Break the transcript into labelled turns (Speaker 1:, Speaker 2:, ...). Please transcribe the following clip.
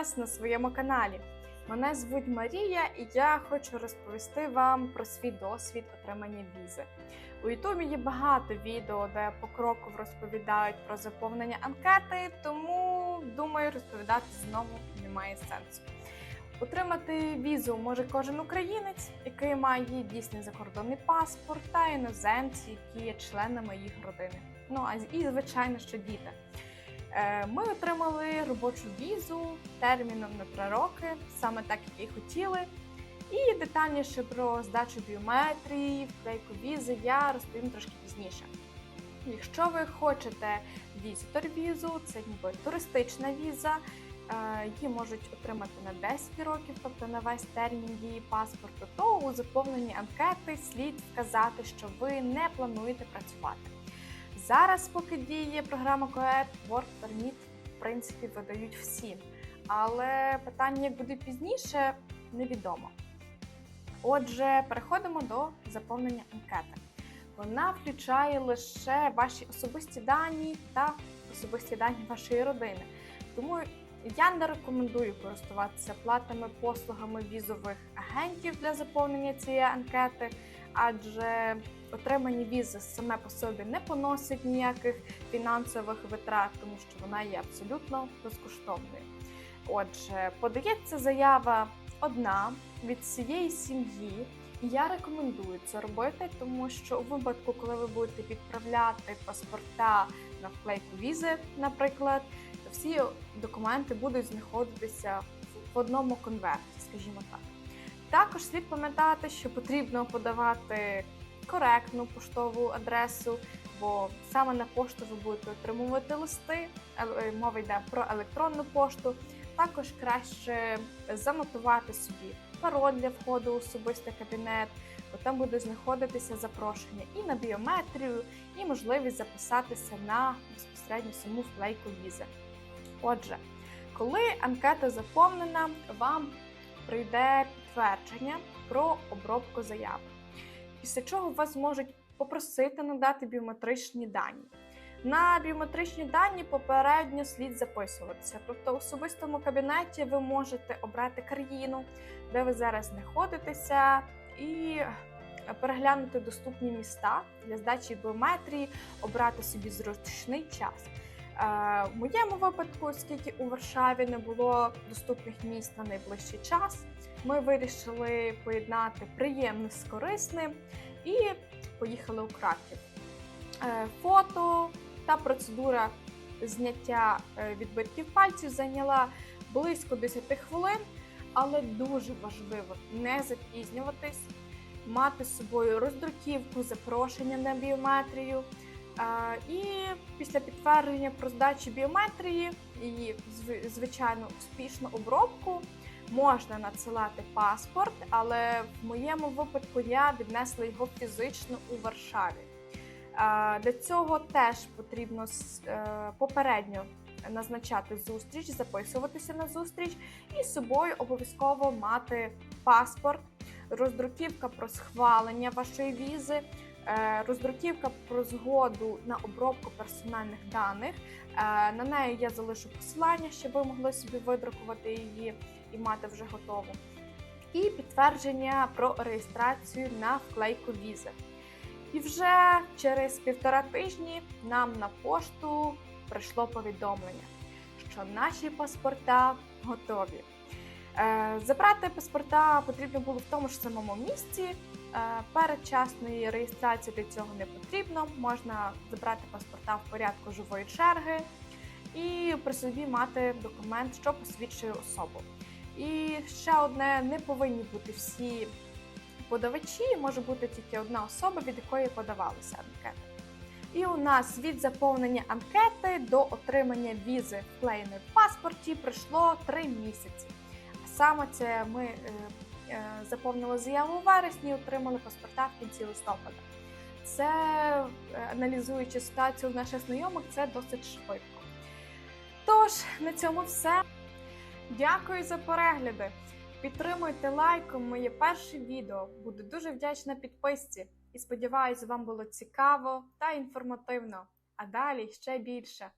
Speaker 1: вас на своєму каналі. Мене звуть Марія, і я хочу розповісти вам про свій досвід отримання візи. У Ютубі є багато відео, де покроково розповідають про заповнення анкети, тому думаю, розповідати знову немає сенсу. Отримати візу може кожен українець, який має дійсний закордонний паспорт, та іноземці, які є членами їх родини. Ну а і звичайно, що діти. Е, Ми отримали робочу візу терміном на три роки, саме так, як і хотіли. І детальніше про здачу біометрії, вклейку візи я розповім трошки пізніше. Якщо ви хочете візитор візу, це ніби туристична віза. е, Її можуть отримати на 10 років, тобто на весь термін дії паспорту, то у заповненні анкети слід вказати, що ви не плануєте працювати. Зараз, поки діє програма КОЕД, Work Permit, в принципі, видають всім. Але питання, як буде пізніше, невідомо. Отже, переходимо до заповнення анкети. Вона включає лише ваші особисті дані та особисті дані вашої родини. Тому я не рекомендую користуватися платними послугами візових агентів для заповнення цієї анкети, адже отримання візи саме по собі не поносить ніяких фінансових витрат, тому що вона є абсолютно безкоштовною. Отже, подається заява одна від всієї сім'ї. Я рекомендую це робити, тому що у випадку, коли ви будете відправляти паспорта на вклейку візи, наприклад, то всі документи будуть знаходитися в одному конверті, скажімо так. Також слід пам'ятати, що потрібно подавати коректну поштову адресу, бо саме на пошту ви будете отримувати листи. е, Мова йде про електронну пошту. Також краще занотувати собі пароль для входу у особистий кабінет, бо там буде знаходитися запрошення і на біометрію, і можливість записатися на безпосередньо саму вклейку візи. Отже, коли анкета заповнена, вам прийде підтвердження про обробку заяви, після чого вас можуть попросити надати біометричні дані. На біометричні дані попередньо слід записуватися. Тобто, в особистому кабінеті ви можете обрати країну, де ви зараз знаходитеся, і переглянути доступні міста для здачі біометрії, обрати собі зручний час. Е, В моєму випадку, оскільки у Варшаві не було доступних міст на найближчий час, ми вирішили поєднати приємне з корисним і поїхали у Краків. Е, Фото та процедура зняття е, відбитків пальців зайняла близько 10 хвилин, але дуже важливо не запізнюватись, мати з собою роздруківку, запрошення на біометрію. І після підтвердження про здачу біометрії і зв- звичайно успішну обробку можна надсилати паспорт, але в моєму випадку я віднесла його фізично у Варшаві. Для цього теж потрібно е, попередньо назначати зустріч, записуватися на зустріч і з собою обов'язково мати паспорт, роздруківка про схвалення вашої візи, роздруківка про згоду на обробку персональних даних. Е, На неї я залишу посилання, щоб ви могли собі видрукувати її і мати вже готову. І підтвердження про реєстрацію на вклейку візи. І вже через півтора тижні нам на пошту прийшло повідомлення, що наші паспорта готові. Е, Забрати паспорта потрібно було в тому ж самому місці. Е, Передчасної реєстрації для цього не потрібно. Можна забрати паспорта в порядку живої черги і при собі мати документ, що посвідчує особу. І ще одне: не повинні бути всі подавачі, може бути тільки одна особа, від якої подавалися анкети. І у нас від заповнення анкети до отримання візи вклеєної в паспорті пройшло 3 місяці. А саме це ми е, заповнили заяву у вересні, отримали паспорта в кінці листопада. Це, е, аналізуючи ситуацію в наших знайомих, це досить швидко. Тож, на цьому все. Дякую за перегляди. Підтримуйте лайком моє перше відео. Буду дуже вдячна підписці. І сподіваюся, вам було цікаво та інформативно. А далі ще більше.